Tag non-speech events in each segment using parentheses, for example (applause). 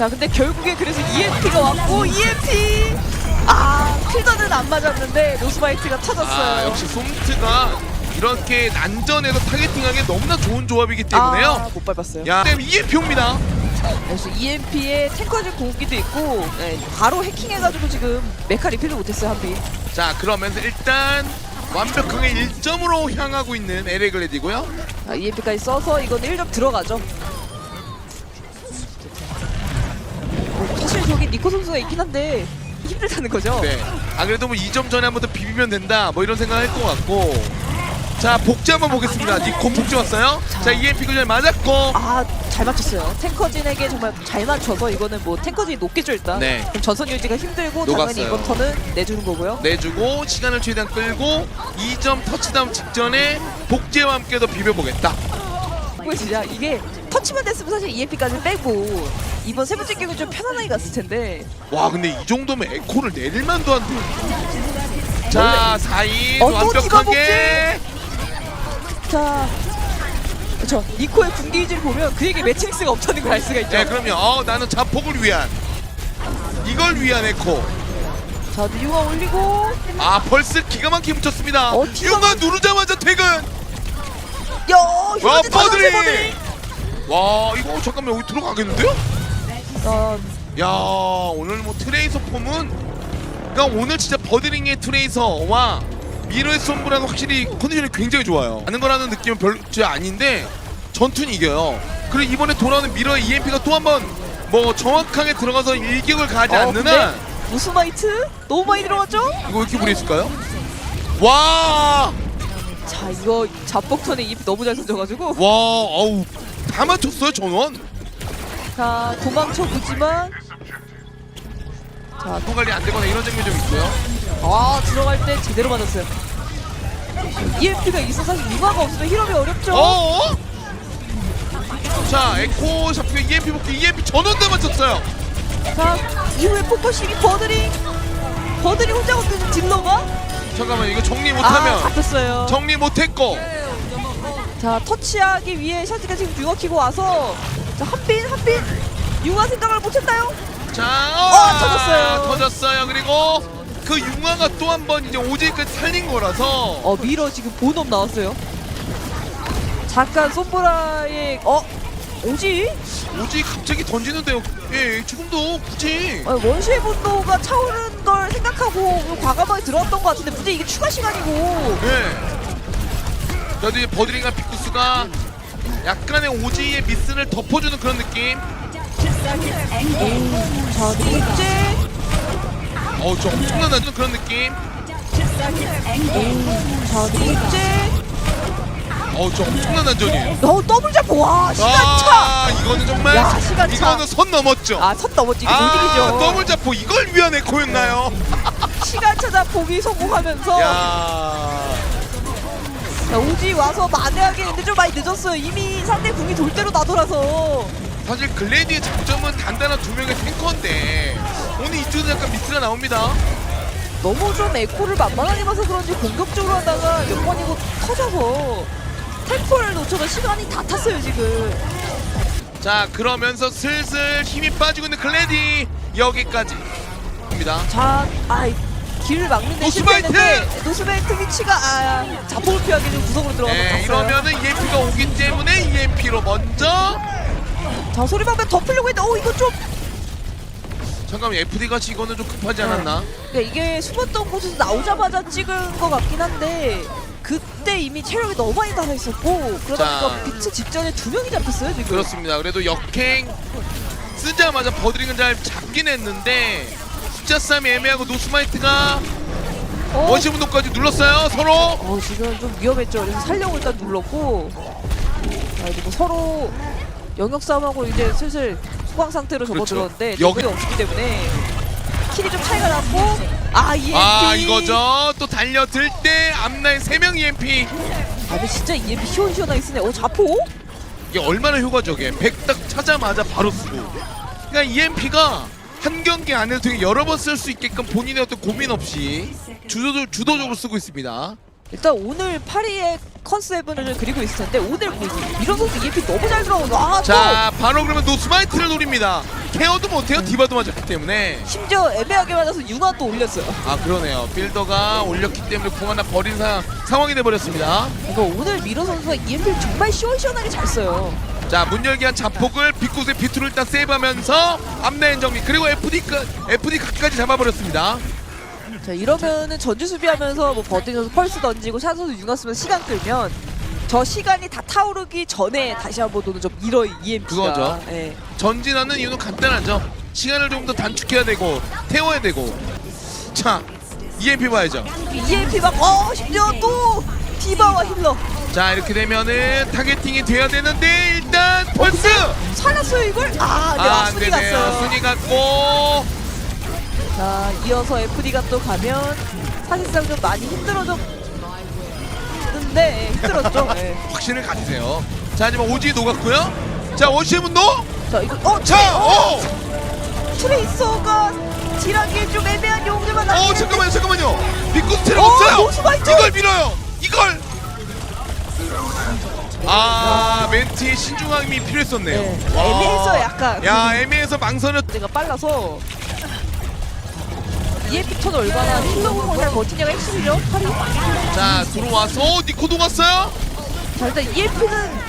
자 근데 결국에 그래서 EMP가 왔고 EMP 아 필더는 안 맞았는데 노스바이트가 터졌어요. 아 역시 솜트가 이렇게 난전에서 타겟팅하기 너무나 좋은 조합이기 때문에요. 아, 못 밟았어요. 야, EMP입니다. 그래서 EMP에 탱커즈 공기도 있고 네, 바로 해킹해가지고 지금 메카 리필도 못했어요 한비. 자, 그러면서 일단 완벽하게 1점으로 향하고 있는 LA 글래디고요. 자, EMP까지 써서 이건 1점 들어가죠. 사실 저기 니코 선수가 있긴 한데 힘들다는 거죠. 네. 아 그래도 뭐 2점 전에 한 번 더 비비면 된다. 뭐 이런 생각할 것 같고. 자, 복제 한번 보겠습니다. 니콘 복제 왔어요. 자, EMP 그잘 맞았고. 아 잘 맞췄어요. 탱커진에게 정말 잘 맞춰서 이거는 뭐 탱커진이 높겠죠 일단. 네. 그럼 전선 유지가 힘들고 녹았어요. 당연히 이번 턴은 내주는 거고요. 내주고 시간을 최대한 끌고 2점 터치다운 직전에 복제와 함께 더 비벼보겠다. 이거 진짜 이게 터치만 됐으면 사실 EMP까지 빼고 이번 세 번째 경기 좀 편안하게 갔을 텐데. 와 근데 이 정도면 에코를 내릴 만도 한데. 자 4인 어, 또 완벽하게 자. 그렇죠. 니코의 군기질을 보면 그에게 매트릭스가 없다는 걸 알 수가 있죠. 네 그럼요 어, 나는 자폭을 위한 이걸 위한 에코 자, 유화 올리고 아 펄스 기가 막히게 묻혔습니다 어, 기가 유가 누르자마자 퇴근 야, 와 버드리 버드리. 와 이거 잠깐만 여기 들어가겠는데요? 아, 야 오늘 뭐 트레이서 폼은 그러니까 오늘 진짜 버드링의 트레이서와 미러의 솜브라는 확실히 컨디션이 굉장히 좋아요 아는 거라는 느낌은 별로 아닌데 전투는 이겨요 그리고 이번에 돌아오는 미러의 EMP가 또 한 번 뭐 정확하게 들어가서 일격을 가지 어, 않는 한 우스마이트 너무 많이 들어갔죠? 이거 왜 이렇게 무리했을까요? 와! 자, 이거 잡복턴에 입 너무 잘 던져가지고 와, 어우, 다 맞췄어요, 전원. 자 도망쳐 보지만 자, 통 관리 안 되거나 이런 장면이 좀 있고요. 아 들어갈 때 제대로 맞았어요. EMP가 있어 사실 융화가 없으면 힐업이 어렵죠. 어? 자, 에코 잡히고 EMP 복귀, EMP 전원 다 맞췄어요. 자 이후에 포커싱이 버드링 버드링 혼자 건드는 딜러가 잠깐만, 이거 정리 아 못하면. 잡혔어요. 정리 못했고. 자 터치하기 위해 샤즈가 지금 융화 키고 와서 자 한빈 한빈 융화 생각을 못했나요? 자, 어, 터졌어요. 터졌어요. 그리고 그 융화가 또 한 번 이제 오지까지 살린 거라서. 어 미러 지금 본업 나왔어요. 잠깐 솜보라의 어 오지? 오지 갑자기 던지는데요. 예, 지금도 굳이. 아, 원시의 분노가 차오르는 걸 생각하고 과감하게 들어왔던 것 같은데 문제 이게 추가 시간이고 네. 그래도 이제 버드링과 비쿠스가 약간의 오지의 미스를 덮어주는 그런 느낌. 자 문제 어우, 저 엄청난 나는 그런 느낌. 자 문제 어우, 저 엄청난 난전이에요. 너 더블 잡고 와 시간차 아, 이거는 정말 야, 시간차. 이거는 선 넘었죠. 아 선 넘었지 이거 못 아, 더블 잡고 이걸 위한 에코였나요? 시간차 잡폭이 성공하면서 야. 자, 오지 와서 만회하게 했는데 좀 많이 늦었어요 이미 상대 궁이 돌 대로 나돌아서 사실 글래디의 장점은 단단한 두 명의 탱커인데 오늘 이쪽은 약간 미스가 나옵니다. 너무 좀 에코를 만만하게 봐서 그런지 공격적으로 하다가 몇 번이고 터져서 템포를 놓쳐서 시간이 다 탔어요 지금 자, 그러면서 슬슬 힘이 빠지고 있는 글래디 여기까지. 입니다. 자, 아이 길을 막는데 노스바이트! 실패했는데 노스바이트 위치가 아, 자폭을 피하기 좀 구석으로 들어가서 네, 갔어요. 이러면은 EMP가 오기 때문에 EMP로 먼저 자 소리방면 덮으려고 했는데 어 이거 좀 잠깐만 FD 같이 이거는 좀 급하지 않았나? 그러니까 이게 숨었던 곳에서 나오자마자 찍은 것 같긴 한데 그때 이미 체력이 너무 많이 달아 있었고 그러다 자. 보니까 비트 직전에 두 명이 잡혔어요 지금. 그렇습니다. 그래도 역행 쓰자마자 버드링은 잘 잡긴 했는데 숫자 싸움이 애매하고 노스마이트가 어, 원시 분도까지 눌렀어요 서로. 어 지금 좀 위험했죠. 그래서 살려고 일단 눌렀고 자 이제 뭐 서로 영역 싸움하고 이제 슬슬 소강 상태로 그렇죠. 접어들었는데 여기- 여기 없기 때문에 킬이 좀 차이가 났고 아 EMP 아 이거죠. 또 달려들 때 앞라인 3명 EMP. 아 근데 진짜 EMP 시원시원하게 쓰네. 어 자포? 이게 얼마나 효과적이에요. 100딱 차자마자 바로 쓰고. 그러니까 EMP가 한 경기 안에서 되게 여러 번 쓸 수 있게끔 본인의 어떤 고민 없이 주도, 주도적으로 쓰고 있습니다. 일단 오늘 파리의 컨셉을 그리고 있을 텐데 오늘 뭐 이런 선수 EMP 너무 잘 들어오고 아 또! 자 바로 그러면 노스마이트를 노립니다. 케어도 못해요. 디바도 맞았기 때문에. 심지어 애매하게 맞아서 융화 또 올렸어요. 아 그러네요. 빌더가 올렸기 때문에 궁 하나 버린 사, 상황이 돼버렸습니다. 이거 오늘 미러 선수가 EMP 정말 시원시원하게 잘 써요. 자 문 열기 한 자폭을 빗굿의 비투를 일단 세이브하면서 앞라인 정리 그리고 FD 까 FD 각까지 잡아버렸습니다. 자 이러면은 전주 수비하면서 뭐 버팅에서 펄스 던지고 샷으로 쓰면 시간 끌면 저 시간이 다 타오르기 전에 다시 한번 도는 좀 이러 EMP가. 그거죠. 예. 전진하는 이유는 간단하죠. 시간을 좀 더 단축해야 되고 태워야 되고. 자 EMP 봐야죠. EMP 막어 심지어 또 디바와 힐러. 자 이렇게 되면은 타겟팅이 돼야 되는데 일단 펄스. 살았어요 이걸? 아, 네, 아, 아, 안 순위 되네요. 갔어요. 순위 갔고 자, 이어서 FD가 또 가면 사실상 좀 많이 힘들어졌는데 예, 힘들었죠. 예. (laughs) 확신을 가지세요. 자 하지만 오지 녹았고요. 자 원시문 노. 자, 이거 어, 자, 어, 오, 트레이서가 딜하기에 좀 애매한 용도만 어 잠깐만요, 잠깐만요. 트랙 어, 없어요. 노스바이트! 이걸 밀어요. 아 멘트의 신중함이 필요했었네요. 네, 와. 애매했어요, 약간. 야 애매해서 망설였. 내가 빨라서 턴 얼마나 힐러공을 잘 버티냐가 핵심이죠. 팔이. 자 들어와서 니코 녹았어요. 자, 일단 EMP는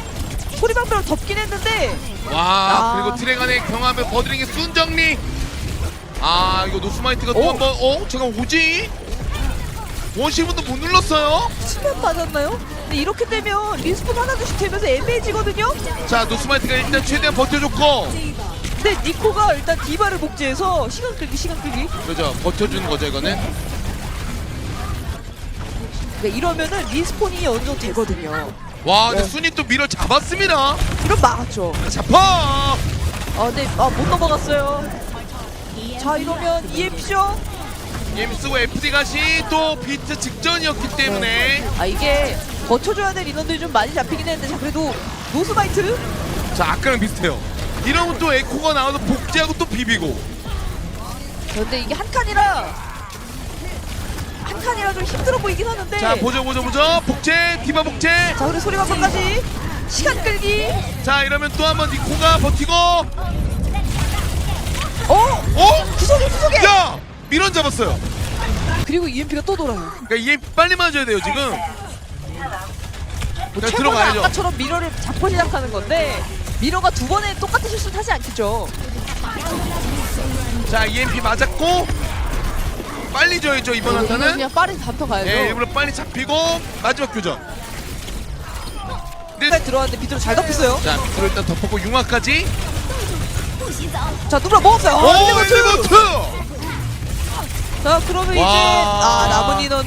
소리방패로 덮긴 했는데 와 아. 그리고 안에 경험을 버드링의 순정리. 아 이거 노스마이트가 또 오. 한번 어 잠깐 오지. 원시문도 못 눌렀어요. 수면 맞았나요? 근데 이렇게 되면 리스폰 하나둘씩 되면서 애매해지거든요? 자 노스마이트가 일단 최대한 버텨줬고. 근데 니코가 일단 디바를 복제해서 시간 끌기 시간 끌기. 그죠. 버텨주는 거죠 이거는. 그러니까 이러면은 리스폰이 어느 정도 되거든요. 와 근데 네. 순위 또 밀어 잡았습니다. 이런 막았죠. 잡아! 아 근데 아, 못 넘어갔어요. 자 이러면 EMP죠? 게임 쓰고 FD 가시 또 비트 직전이었기 때문에. 아 이게 버텨줘야 될 인원들이 좀 많이 잡히긴 했는데 자 그래도 노스바이트? 자 아까랑 비슷해요. 이러면 또 에코가 나와서 복제하고 또 비비고. 근데 이게 한 칸이라 한 칸이라 좀 힘들어 보이긴 하는데. 자 보죠 보죠 보죠. 복제 디바 복제. 자 그리고 소리방법까지 시간 끌기. 자 이러면 또 한번 니코가 버티고. 어? 어? 구석에 구석에. 야! 밀원 잡았어요. 그리고 EMP가 또 돌아요. 그러니까 이게 빨리 맞아야 돼요 지금 뭐 그냥 최고는 들어가야죠. 아까처럼 미러를 잡고 시작하는 건데 미러가 두 번에 똑같은 실수를 하지 않겠죠. 자 EMP 맞았고 빨리 줘야죠 이번 이거는 한타는 그냥 빠르게 잡혀가야죠. 네 일부러 빨리 잡히고 마지막 교전 네. 끝까지 들어왔는데 비트로 잘 덮였어요. 자 밑으로 일단 덮었고 융화까지 자 누구라 먹었어요. 오 어, 리버트! 엘리버트 자 그러면 이제 와. 아 뚜바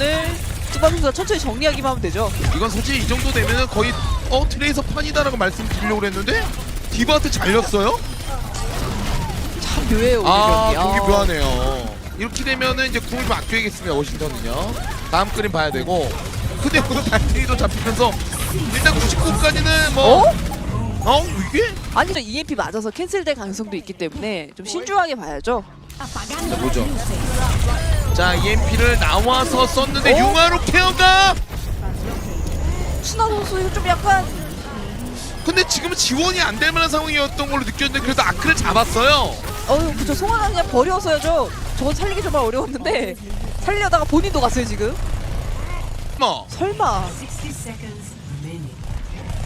선수가 천천히 정리하기만 하면 되죠. 이건 솔직히 이 정도 되면은 거의 어 트레이서 판이다라고 말씀드리려고 그랬는데 디바한테 잘렸어요? 참 묘해요 오늘 아 경기. 경기 묘하네요 이렇게 되면은 이제 궁을 좀 아껴야겠습니다 워싱턴은요 다음 그림 봐야 되고 근데 오늘 발트리도 잡히면서 일단 99까지는 뭐 어? 어? 이게? 아니죠 EMP 맞아서 캔슬될 가능성도 있기 때문에 좀 신중하게 봐야죠. 자 보죠 자 EMP를 나와서 썼는데 어? 융화로 케어가 순아 선수 이거 좀 약간 근데 지금은 지원이 안 될 만한 상황이었던 걸로 느꼈는데 그래도 아크를 잡았어요 어휴 그저 송하나 그냥 버려서야죠. 저건 살리기 정말 어려웠는데 살려다가 본인도 갔어요 지금. 뭐 설마.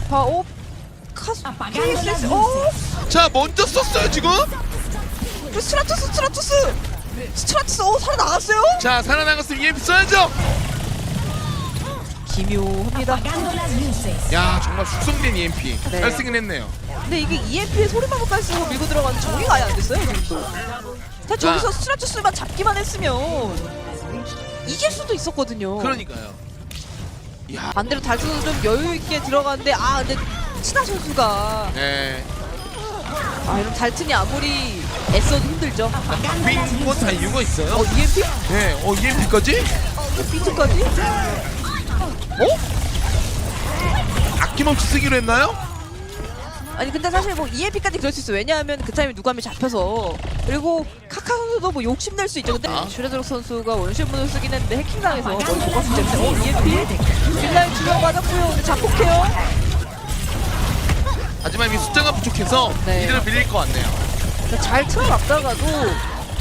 봐, 어? 카스, KSS, 어? 자 먼저 썼어요 지금 그 스트라투스, 스트라투스! 스트라투스, 어, 살아나갔어요? 자 살아나갔으면 EMP 써야죠 기묘합니다. 야 정말 숙성된 EMP 네. 잘 쓰긴 했네요 근데 이게 EMP에 소리마법까지 쓰고 밀고 들어가는 정리가 아예 안 됐어요, 지금도. 자, 저기서 스트라투스만 잡기만 했으면 이길 수도 있었거든요. 그러니까요 야 반대로 달수도 좀 여유있게 들어가는데, 아, 근데 친하 선수가. 네. 아, 이런 달튼이 아무리 애써도 힘들죠. 빙 건다 이유가 있어요 어, EMP? 네, 어 EMP까지? 비트까지? 아낌없이 쓰기로 했나요? 아니 근데 사실 뭐 EMP까지 그럴 수 있어. 왜냐하면 그 타임에 누가 하면 잡혀서 그리고 카카 선수도 뭐 욕심 낼 수 있죠. 근데 아. 슈레드록 선수가 원실문을 쓰긴 했는데 해킹당해서 때문에 어 EMP 빌라인 두명 맞았고요. 근데 자폭해요. 하지만 이 숫자가 부족해서 네. 이대로 밀릴 것 같네요 그러니까 잘 틀어놨다가도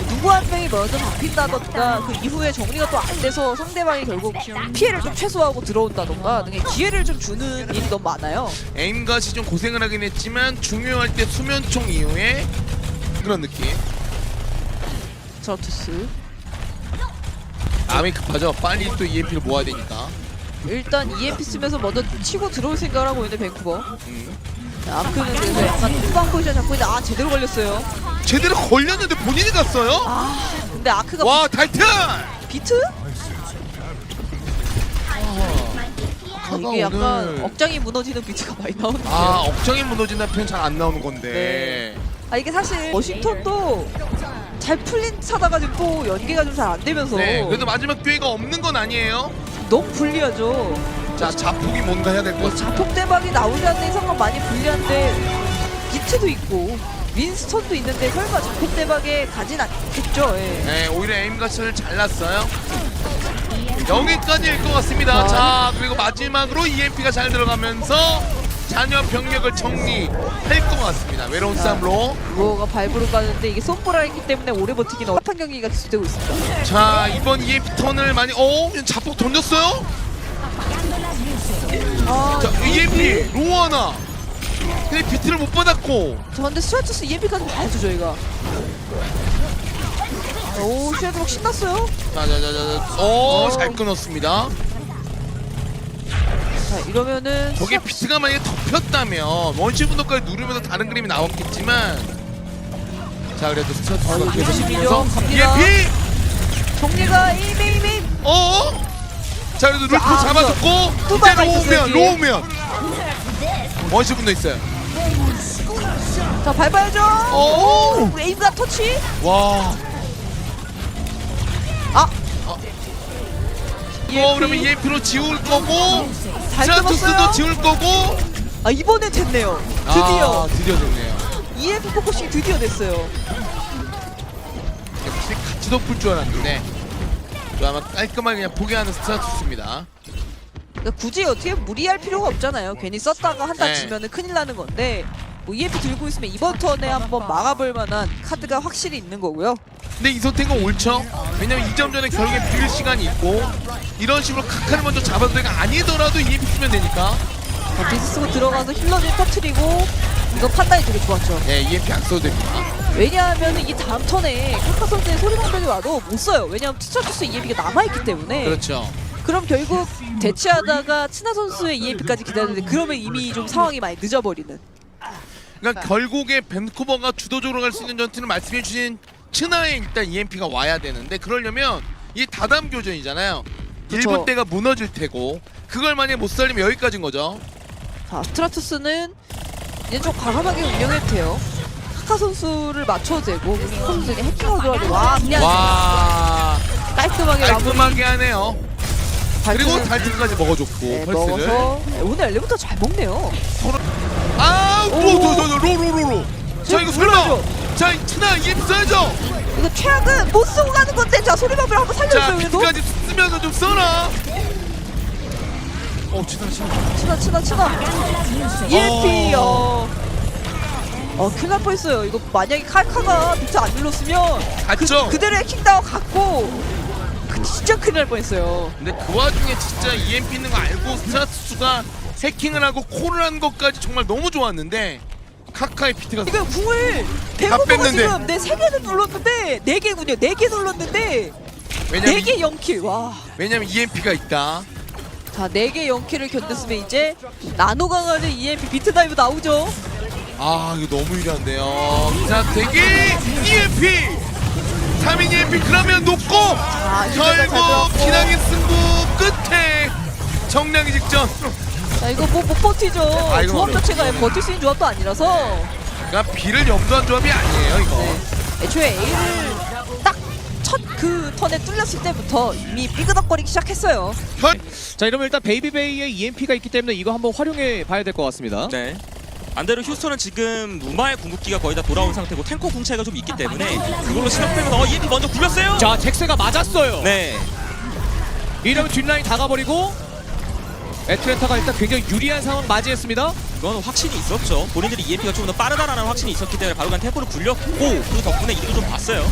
누구 한 명이 먼저 잡힌다던가 그 이후에 정리가 또 안 돼서 상대방이 결국 피해를 좀 최소화하고 들어온다던가 등의 기회를 좀 주는 일이 너무 많아요. 에임갓이 좀 고생을 하긴 했지만 중요할 때 수면총 이후에 그런 느낌. 저투스 마음이 급하죠. 빨리 또 EMP를 모아야 되니까. 일단 EMP 쓰면서 먼저 치고 들어올 생각을 하고 있는 밴쿠버. 음. 자, 아크는 그래서 약간 후방 포지션 잡고 있는데 아 제대로 걸렸어요. 제대로 걸렸는데 본인이 갔어요? 아 근데 아크가 와 타이탄! 비트? 아, 이게 약간 오늘- 억장이 무너지는 비트가 많이 나오는데. 아 억장이 무너진다는 표현 잘 안 나오는 건데. 아 이게 사실 워싱턴도 잘 풀린 차다가 지금 또 연계가 좀 잘 안 되면서 네. 그래도 마지막 기회가 없는 건 아니에요. 너무 불리하죠. 자 자폭이 뭔가 해야 될것뭐 같아. 자폭 대박이 나오지 않는 이상은 많이 불리한데 비트도 있고 윈스턴도 있는데 설마 자폭 대박에 가진 않겠죠. 예. 네, 오히려 에임갓을 잘랐어요. 여기까지일 것 같습니다. 아. 자, 그리고 마지막으로 EMP가 잘 들어가면서 잔여 병력을 정리할 것 같습니다. 외로운 아. 싸움으로. 루어가 발부로 가는데 이게 솜보라 있기 때문에 오래 버티기는 어렵한 경기가 계속되고 있습니다. 자, 이번 EMP 턴을 많이, 어? 자폭 던졌어요? 아, 자, EMP, 로우 하나. 근데 비트를 못 받았고. 저 근데 스튜어트스 EMP까지 봐야죠 저희가. 오 쉐드록 신났어요. 자, 자, 자, 자, 자. 어, 잘 끊었습니다. 자 이러면은 저게 비트가 만약에 덮였다면 원시 분도까지 누르면서 다른 그림이 나왔겠지만 자 그래도 스타트가 어, 계속 열심히죠. 밀면서 갑니다. EMP! 정리가 이메이메 어? 자 그래도 루프 아, 잡아줬고 또 이제 로우면. 로우면 원시 분도 있어요 자 밟아야죠. 오! 오 에임과 터치. 와 아. 어, 그러면 EMP로 지울 거고 잘 끊었어요. 지울 거고 아 이번엔 됐네요. 드디어 아, 드디어 됐네요 EF 포커싱 드디어 됐어요. 역시 같이 덮을 줄 알았는데 또 아마 깔끔하게 그냥 포기하는 스타투스입니다 그러니까 굳이 어떻게 무리할 필요가 없잖아요. 괜히 썼다가 한다 네. 치면은 큰일 나는 건데 뭐 EF 들고 있으면 이번 턴에 한번 막아볼 만한 카드가 확실히 있는 거고요. 근데 이 선택은 옳죠. 왜냐면 2점 전에 결국에 비빌 시간이 있고 이런 식으로 카카를 먼저 잡아도 내가 아니더라도 EMP 쓰면 되니까 자, 비스 쓰고 들어가서 힐러를 터트리고 이거 판단이 되게 좋았죠. 네 EMP 안 써도 됩니다. 왜냐하면 이 다음 턴에 카카 선수의 소리방벽이 와도 못 써요. 왜냐하면 투처투스 EMP가 남아있기 때문에 그렇죠. 그럼 결국 대치하다가 친하 선수의 EMP까지 기다리는데 그러면 이미 좀 상황이 많이 늦어버리는 그러니까 결국에 밴쿠버가 주도적으로 갈 수 있는 전투는 말씀해 주신 츠나에 일단 EMP가 와야 되는데 그러려면 이 다담 교전이잖아요. 그쵸. 1분 때가 무너질 테고 그걸 만약에 못 살리면 여기까지인 거죠. 자 스트라투스는 이제 좀 과감하게 운영해도 돼요 카카 선수를 카카 선수에게 해킹을 들어가도 와 그냥 와 깔끔하게 마무리 깔끔하게 하네요. 그리고 달트까지 먹어줬고 네, 펄스를. 먹어서 네, 오늘 엘리부터 잘 먹네요 아, 오. 로로로로로로. 자 이거 설마. 자 츠나 EMP 써야죠. 이거 최악은 못 쓰고 가는 건데 자 소리방을 한번 자 살려줘요 그래도 비트까지 쓰면서 좀 써라. 어 츠나 츠나. 치나 치나 치나 EMP 어. 어 큰일 날 뻔했어요 이거 만약에 칼카가 비트 안 눌렀으면 갔죠. 그대로 해킹당하고 갔고 그 진짜 큰일 날 뻔했어요 근데 그 와중에 진짜 EMP 있는 거 알고 스트라투스가 해킹을 하고 콜을 한 것까지 정말 너무 좋았는데 카카의 비트가 이거 궁을 뺐는데. 지금 네세 개는 눌렀는데 네 개군요 네 개 눌렀는데 왜냐면 네개 영킬 와 왜냐면 EMP가 있다. 자, 4개 0킬을 견뎠으면 이제 나노 강화는 EMP 비트 다이브 나오죠. 아 이거 너무 유리한데요. 자 대기 EMP 3인 EMP 그러면 높고 잘 결국. 기나긴 승부 끝에 정량이 직전. 자, 이거 뭐 못 버티죠. 아, 조합 자체가 어렵죠. 버틸 수 있는 조합도 아니라서 그러니까 B를 염두한 조합이 아니에요 이거. 네. 애초에 A를 딱 첫 그 턴에 뚫렸을 때부터 이미 삐그덕거리기 시작했어요. 현 자 이러면 일단 베이비베이의 EMP가 있기 때문에 이거 한번 활용해 봐야 될 것 같습니다. 네. 반대로 휴스턴은 지금 무마의 궁극기가 거의 다 돌아온 상태고 탱커 궁차이가 좀 있기 때문에 그걸로 시간 빼면 어 EMP 먼저 굴렸어요. 자 잭스가 맞았어요. 네. 이러면 뒷라인 다 가버리고 애틀랜타가 일단 굉장히 유리한 상황 맞이했습니다. 그건 확신이 있었죠. 본인들이 EMP가 좀 더 빠르다라는 확신이 있었기 때문에 바로 그냥 템포를 굴렸고 그 덕분에 이도 좀 봤어요.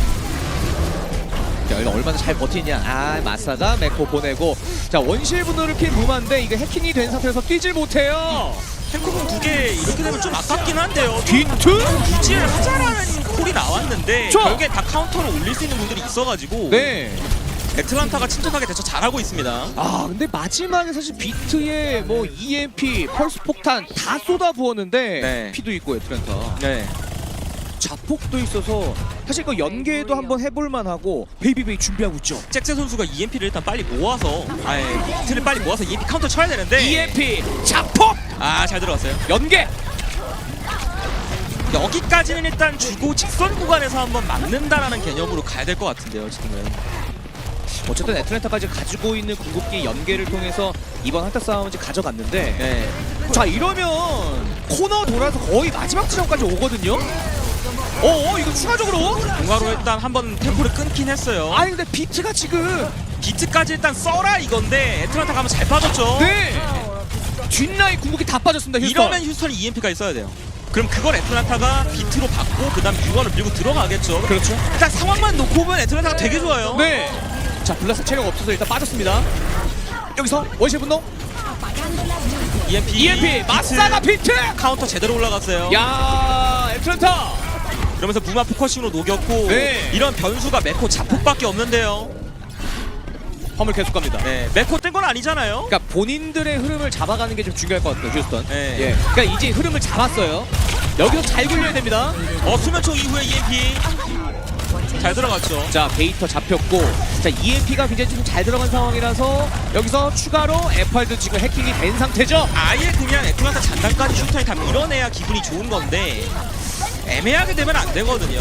자, 이거 얼마나 잘 버티냐. 아, 마사가 메코 보내고. 자, 원실 분노를 킨 루마인데 이게 해킹이 된 상태에서 뛰질 못해요. 탱크공 두개 이렇게 되면 좀 아깝긴 한데요. 비트? 유지를 하자라는 콜이 나왔는데 저! 결국엔 다 카운터를 올릴 수 있는 분들이 있어가지고 네. 애틀란타가 침착하게 대처 잘하고 있습니다. 아, 근데 마지막에 사실 비트에 뭐 EMP, 펄스 폭탄 다 쏟아 부었는데 네. 피도 있고 애틀랜타. 네. 자폭도 있어서 사실 이거 연계도 한번 해볼 만하고 베이비베이 준비하고 있죠. 잭세 선수가 EMP를 일단 빨리 모아서 아예 비트를 빨리 모아서 EMP 카운터 쳐야 되는데 EMP 자폭 아 잘 들어갔어요. 연계. 여기까지는 일단 주고 직선 구간에서 한번 막는다라는 개념으로 가야 될 것 같은데요 지금은. 어쨌든 애틀랜타까지 가지고 있는 궁극기 연계를 통해서 이번 한타 싸움을 가져갔는데 네. 자 이러면 코너 돌아서 거의 마지막 지점까지 오거든요. 어, 어 이거 추가적으로? 공가로 일단 한번 템포를 끊긴 했어요. 아니 근데 비트가 지금 비트까지 일단 써라 이건데 애틀란타 가면 잘 빠졌죠. 네 뒷라인 궁극기 다 빠졌습니다. 휴스턴. 이러면 휴스턴이 EMP가 있어야 돼요. 그럼 그걸 애틀란타가 비트로 받고 그다음 유언을 밀고 들어가겠죠. 그렇죠. 일단 상황만 놓고 보면 애틀란타가 되게 좋아요. 네. 자 블라스 체력 없어서 일단 빠졌습니다. 여기서 원실 분노 EMP, EMP 마사가 비트. 카운터 제대로 올라갔어요. 야 애틀랜타. 그러면서 무마 포커싱으로 녹였고 네. 이런 변수가 메코 자폭밖에 없는데요. 화물 계속 갑니다. 네, 메코 뜬 건 아니잖아요. 그러니까 본인들의 흐름을 잡아가는 게 좀 중요할 것 같아요, 휴스턴. 네. 예. 그러니까 이제 흐름을 잡았어요. 여기서 잘 굴려야 됩니다. 어 수면총 이후에 EMP 잘 들어갔죠. 자, 게이터 잡혔고, 자 EMP가 굉장히 좀 잘 들어간 상황이라서 여기서 추가로 에팔도 지금 해킹이 된 상태죠. 아예 그냥 애틀란타 잔당까지 슈터에 다 밀어내야 기분이 좋은 건데 애매하게 되면 안 되거든요.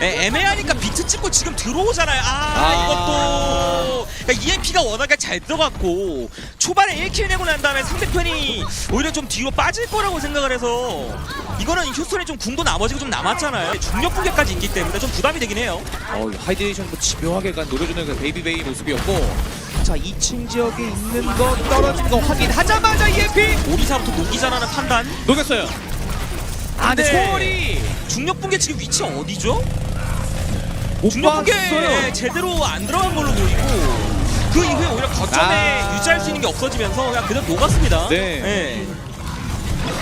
네, 애매하니까 비트 찍고 지금 들어오잖아요. 아, 아. 이것도 그러니까 EMP가 워낙에 잘 들어갔고 초반에 1킬 내고 난 다음에 상대편이 오히려 좀 뒤로 빠질 거라고 생각을 해서 이거는 휴스턴이 좀 궁도 나머지가 좀 남았잖아요. 중력 붕괴까지 있기 때문에 좀 부담이 되긴 해요. 어, 하이드레이션 뭐 집요하게 간 노려주는 그 베이비베이 모습이었고, 자 2층 지역에 있는 거 떨어지는 거 확인하자마자 EMP 오리사부터 녹이자라는 판단. 녹였어요. 아, 근데 근데 초월이 중력 붕괴 지금 위치 어디죠? 못 중력 붕괴 봤어요. 제대로 안 들어간 걸로 보이고 그 이후에 오히려 거점에 아. 유지할 수 있는 게 없어지면서 그냥 그대로 녹았습니다. 네.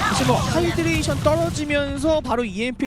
사실 뭐 하이드레이션 떨어지면서 바로 EMP